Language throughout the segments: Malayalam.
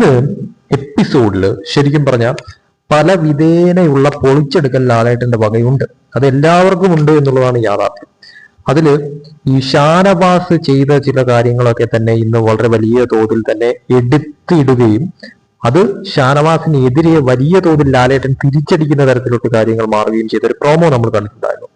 ഇന്ന് എപ്പിസോഡിൽ ശരിക്കും പറഞ്ഞാൽ പല വിധേനയുള്ള പൊളിച്ചെടുക്കൽ ലാലേട്ടന്റെ വകയുണ്ട്. അത് എല്ലാവർക്കും ഉണ്ട് എന്നുള്ളതാണ് യാഥാർത്ഥ്യം. അതിൽ ഈ ഷാനവാസ് ചെയ്ത ചില കാര്യങ്ങളൊക്കെ തന്നെ ഇന്ന് വളരെ വലിയ തോതിൽ തന്നെ എടുത്തിടുകയും അത് ഷാനവാസിനെതിരെ വലിയ തോതിൽ ലാലേട്ടൻ തിരിച്ചടിക്കുന്ന തരത്തിലോട്ട് കാര്യങ്ങൾ മാറുകയും ചെയ്ത ഒരു പ്രോമോ നമ്മൾ കണ്ടിട്ടുണ്ടായിരുന്നു.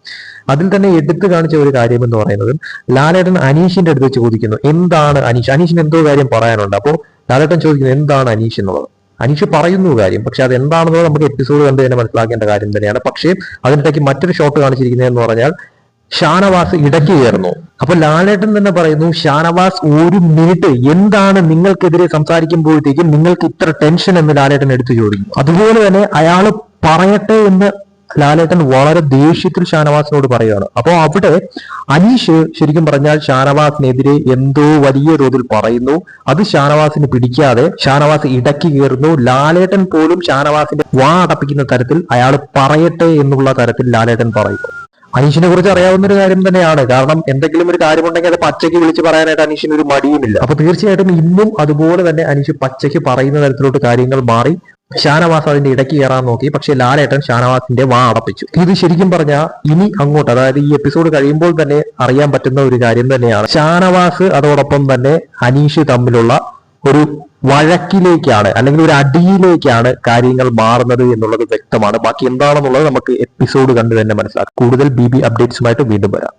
അതിൽ തന്നെ എടുത്തു കാണിച്ച ഒരു കാര്യം എന്ന് പറയുന്നത് ലാലേട്ടൻ അനീഷിന്റെ അടുത്ത് ചോദിക്കുന്നു എന്താണ് അനീഷ്? അനീഷിന് എന്തോ കാര്യം പറയാനുണ്ട്. അപ്പോൾ ലാലേട്ടൻ ചോദിക്കുന്നത് എന്താണ് അനീഷ് എന്നുള്ളത്? അനീഷ് പറയുന്നു കാര്യം പക്ഷെ അത് എന്താണെന്നുള്ളത് നമുക്ക് എപ്പിസോഡ് കണ്ട് തന്നെ മനസ്സിലാക്കേണ്ട കാര്യം തന്നെയാണ്. പക്ഷേ അതിനിടയ്ക്ക് മറ്റൊരു ഷോട്ട് കാണിച്ചിരിക്കുന്നത് എന്ന് പറഞ്ഞാൽ ഷാനവാസ് ഇടയ്ക്ക് കയറുന്നു അപ്പൊ ലാലേട്ടൻ തന്നെ പറയുന്നു ഷാനവാസ് ഒരു മിനിറ്റ്. എന്താണ് നിങ്ങൾക്കെതിരെ സംസാരിക്കുമ്പോഴത്തേക്കും നിങ്ങൾക്ക് ഇത്ര ടെൻഷൻ എന്ന് ലാലേട്ടൻ എടുത്തു ചോദിക്കും അതുപോലെ തന്നെ അയാൾ പറയട്ടെ എന്ന് ലാലേട്ടൻ വളരെ ദേഷ്യത്തിൽ ഷാനവാസിനോട് പറയുകയാണ്. അപ്പോൾ അവിടെ അനീഷ് ശരിക്കും പറഞ്ഞാൽ ഷാനവാസിനെതിരെ എന്തോ വലിയ തോതിൽ പറയുന്നു. അത് ഷാനവാസിന് പിടിക്കാതെ ഷാനവാസ് ഇടയ്ക്ക് കയറുന്നു. ലാലേട്ടൻ പോലും ഷാനവാസിന്റെ വാ അടപ്പിക്കുന്ന തരത്തിൽ അയാൾ പറയട്ടെ എന്നുള്ള തരത്തിൽ ലാലേട്ടൻ പറയുന്നു. അനീഷിനെ കുറിച്ച് അറിയാവുന്ന ഒരു കാര്യം തന്നെയാണ്. കാരണം എന്തെങ്കിലും ഒരു കാര്യമുണ്ടെങ്കിൽ അത് പച്ചയ്ക്ക് വിളിച്ച് പറയാനായിട്ട് അനീഷിന് ഒരു മടിയുമില്ല. അപ്പൊ തീർച്ചയായിട്ടും ഇന്നും അതുപോലെ തന്നെ അനീഷ് പച്ചയ്ക്ക് പറയുന്ന തരത്തിലോട്ട് കാര്യങ്ങൾ മാറി. ഷാനവാസ് അതിന്റെ ഇടയ്ക്ക് കയറാൻ നോക്കി. പക്ഷെ ലാലേട്ടൻ ഷാനവാസിന്റെ വാ അടപ്പിച്ചു. ഇത് ശരിക്കും പറഞ്ഞാൽ ഇനി അങ്ങോട്ട് അതായത് ഈ എപ്പിസോഡ് കഴിയുമ്പോൾ തന്നെ അറിയാൻ പറ്റുന്ന ഒരു കാര്യം തന്നെയാണ്. ഷാനവാസ് അതോടൊപ്പം തന്നെ അനീഷ് തമ്മിലുള്ള ഒരു വഴക്കിലേക്കാണ് അല്ലെങ്കിൽ ഒരു അടിയിലേക്കാണ് കാര്യങ്ങൾ മാറുന്നത് എന്നുള്ളത് വ്യക്തമാണ്. ബാക്കി എന്താണെന്നുള്ളത് നമുക്ക് എപ്പിസോഡ് കണ്ട് തന്നെ മനസ്സിലാക്കാം. കൂടുതൽ ബി ബി അപ്ഡേറ്റ്സുമായിട്ട് വീണ്ടും വരാം.